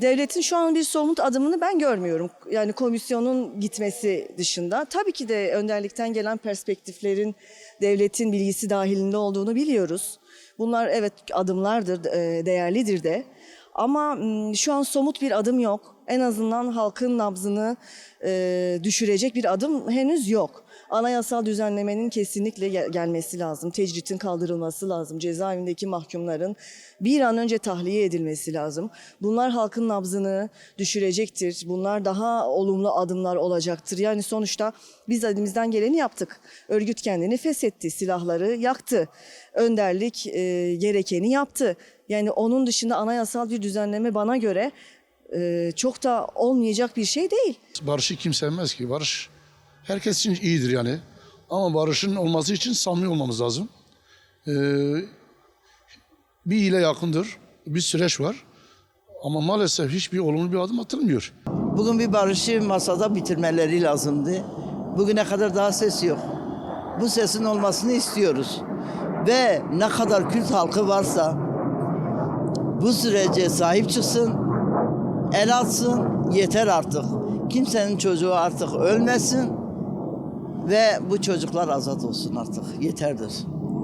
Devletin şu an bir somut adımını ben görmüyorum. Yani komisyonun gitmesi dışında. Tabii ki de önderlikten gelen perspektiflerin devletin bilgisi dahilinde olduğunu biliyoruz. Bunlar evet adımlardır, e, değerlidir de. Ama şu an somut bir adım yok. En azından halkın nabzını e, düşürecek bir adım henüz yok. Anayasal düzenlemenin kesinlikle gel- gelmesi lazım. Tecritin kaldırılması lazım. Cezaevindeki mahkumların bir an önce tahliye edilmesi lazım. Bunlar halkın nabzını düşürecektir. Bunlar daha olumlu adımlar olacaktır. Yani sonuçta biz elimizden geleni yaptık. Örgüt kendini feshetti, silahları yaktı. Önderlik e, gerekeni yaptı. Yani onun dışında anayasal bir düzenleme bana göre e, çok da olmayacak bir şey değil. Barışı kim sevmez ki? Barış herkes için iyidir yani. Ama barışın olması için samimi olmamız lazım. Ee, bir ile yakındır. Bir süreç var. Ama maalesef hiçbir olumlu bir adım atılmıyor. Bugün bir barışı masada bitirmeleri lazımdı. Bugüne kadar daha ses yok. Bu sesin olmasını istiyoruz. Ve ne kadar Kürt halkı varsa bu sürece sahip çıksın, el atsın, yeter artık. Kimsenin çocuğu artık ölmesin ve bu çocuklar azat olsun artık. Yeterdir.